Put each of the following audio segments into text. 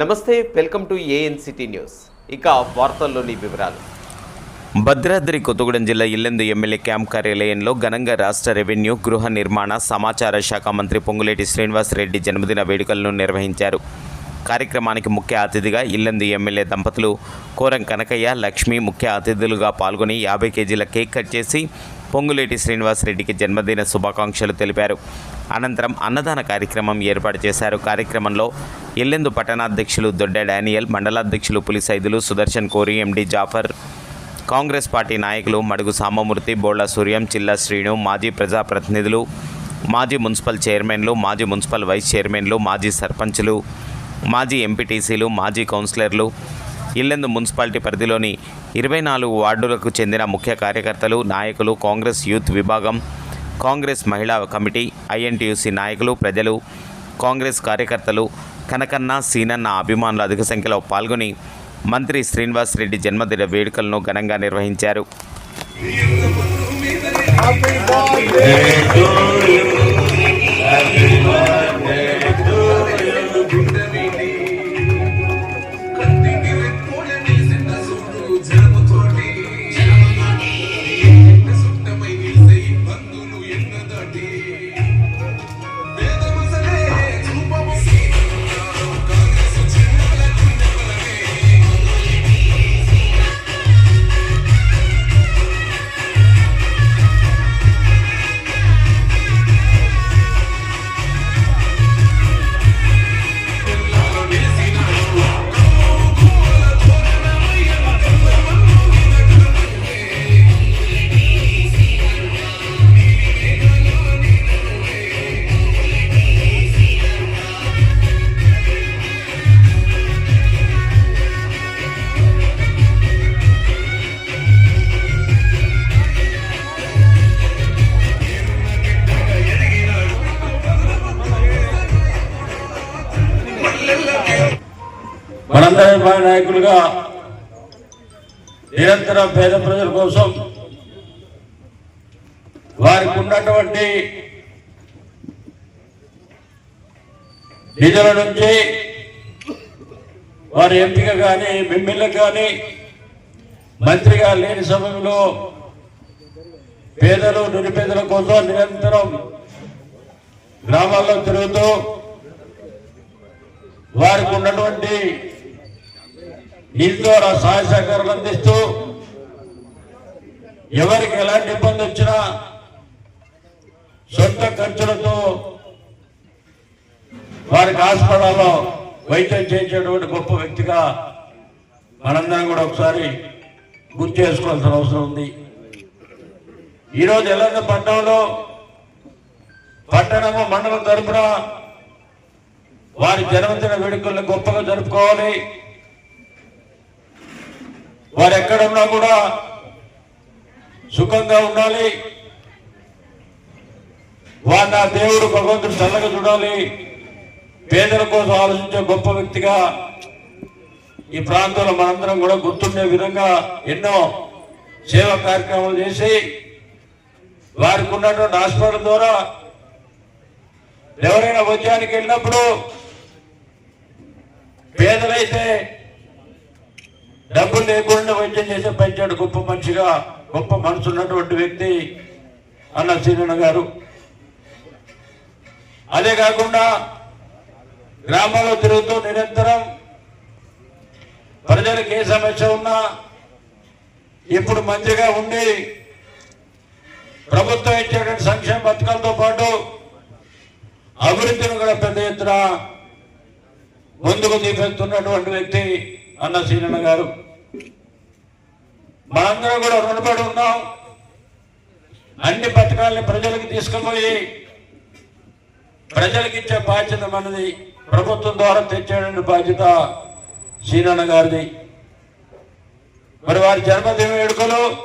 నమస్తే welcome to A N city news. ఇక వార్తల్లోని వివరాలు. భద్రాద్రి కొత్తగూడెం జిల్లా ఇల్లెందు ఎమ్మెల్యే క్యాంప్ కార్యాలయంలో ఘనంగా రాష్ట్ర రెవెన్యూ గృహ నిర్మాణ సమాచార శాఖ మంత్రి పొంగులేటి శ్రీనివాస్ రెడ్డి జన్మదిన వేడుకలను నిర్వహించారు. కార్యక్రమానికి ముఖ్య అతిథిగా ఇల్లెందు ఎమ్మెల్యే దంపతులు కోరం కనకయ్య లక్ష్మి ముఖ్య అతిథులుగా పాల్గొని యాభై కేజీల కేక్ కట్ చేసి పొంగులేటి శ్రీనివాస్ రెడ్డికి జన్మదిన శుభాకాంక్షలు తెలిపారు. అనంతరం అన్నదాన కార్యక్రమం ఏర్పాటు చేశారు. కార్యక్రమంలో ఇల్లెందు పట్టణాధ్యక్షులు దొడ్డ డానియల్ మండలాధ్యక్షులు పులిసైదులు సుదర్శన్ కోరి ఎండి జాఫర్ కాంగ్రెస్ పార్టీ నాయకులు మడుగు సామమూర్తి బోళ్ళ సూర్యం చిల్ల శ్రీను మాజీ ప్రజాప్రతినిధులు మాజీ మున్సిపల్ చైర్మన్లు మాజీ మున్సిపల్ వైస్ చైర్మన్లు మాజీ సర్పంచులు మాజీ ఎంపీటీసీలు మాజీ కౌన్సిలర్లు ఇల్లెందు మున్సిపాలిటీ పరిధిలోని ఇరవై నాలుగు వార్డులకు చెందిన ముఖ్య కార్యకర్తలు నాయకులు కాంగ్రెస్ యూత్ విభాగం కాంగ్రెస్ మహిళా కమిటీ ఐఎన్టీయూసీ నాయకులు ప్రజలు కాంగ్రెస్ కార్యకర్తలు కనకన్న సీనన్న అభిమానులు అధిక సంఖ్యలో పాల్గొని మంత్రి శ్రీనివాస్ రెడ్డి జన్మదిన వేడుకలను ఘనంగా నిర్వహించారు. మనందరం నాయకులుగా నిరంతరం పేద ప్రజల కోసం వారికి ఉన్నటువంటి నిధుల నుంచి వారి ఎంపిక కానీ ఎమ్మెల్యే కానీ మంత్రిగా లేని సమయంలో పేదలు నిరుపేదల కోసం నిరంతరం గ్రామాల్లో తిరుగుతూ వారికి ఉన్నటువంటి దీని ద్వారా సహాయ సహకారాలు అందిస్తూ ఎవరికి ఎలాంటి ఇబ్బంది వచ్చినా సొంత ఖర్చులతో వారికి హాస్పిటల్లో వైద్యం చేయించేటువంటి గొప్ప వ్యక్తిగా మనందరం కూడా ఒకసారి గుర్తు చేసుకోవాల్సిన అవసరం ఉంది. ఈరోజు ఎలాంటి పట్టణంలో పట్టణము మండలం తరఫున వారి జన్మదిన వేడుకలను గొప్పగా జరుపుకోవాలి. వారు ఎక్కడున్నా కూడా సుఖంగా ఉండాలి. వారు నా దేవుడు భగవంతుడు చల్లగా చూడాలి. పేదల కోసం ఆలోచించే గొప్ప వ్యక్తిగా ఈ ప్రాంతంలో మనందరం కూడా గుర్తుండే విధంగా ఎన్నో సేవా కార్యక్రమాలు చేసి వారికి ఉన్నటువంటి హాస్పిటల్ ద్వారా ఎవరైనా వైద్యానికి వెళ్ళినప్పుడు పేదలైతే డబ్బులు లేకుండా వైద్యం చేసే పెంచాడు గొప్ప మనిషిగా గొప్ప మనసు ఉన్నటువంటి వ్యక్తి అన్న సీనన్న గారు. అదే కాకుండా గ్రామాల్లో తిరుగుతూ నిరంతరం ప్రజలకు ఏ సమస్య ఉన్నా ఇప్పుడు మంచిగా ఉండి ప్రభుత్వం ఇచ్చేటువంటి సంక్షేమ పథకాలతో పాటు అభివృద్ధిని కూడా పెద్ద ఎత్తున ముందుకు తీపెత్తున్నటువంటి వ్యక్తి అన్న సీనన్న గారు. మనందరం కూడా రుణపడి ఉన్నాం. అన్ని పథకాలని ప్రజలకు తీసుకుపోయి ప్రజలకు ఇచ్చే బాధ్యత మనది. ప్రభుత్వం ద్వారా తెచ్చేటువంటి బాధ్యత శ్రీనాన్న గారిది. మరి వారి జన్మదిన వేడుకలు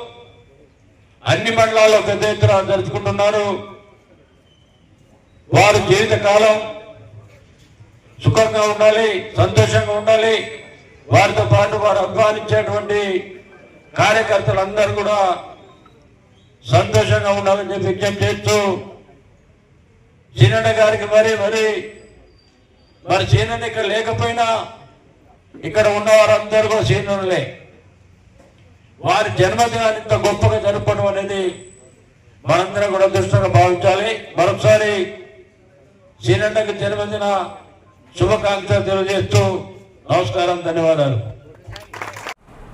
అన్ని మండలాల్లో పెద్ద ఎత్తున జరుపుకుంటున్నారు. వారు జీవితకాలం సుఖంగా ఉండాలి సంతోషంగా ఉండాలి. వారితో పాటు వారు అభిమానించేటువంటి కార్యకర్తలందరూ కూడా సంతోషంగా ఉండాలని చెప్పి విజ్ఞప్తి చేస్తూ సీనన్న గారికి మరి మరి మరి సీనన్న ఇక్కడ లేకపోయినా ఇక్కడ ఉన్న వారందరూ కూడా సీనియర్లే వారి జన్మదినాన్ని ఇంత గొప్పగా జరపడం అనేది మనందరం కూడా దృష్టిగా భావించాలి. మరొకసారి సీనన్నకి జన్మదిన శుభాకాంక్షలు తెలియజేస్తూ నమస్కారం ధన్యవాదాలు.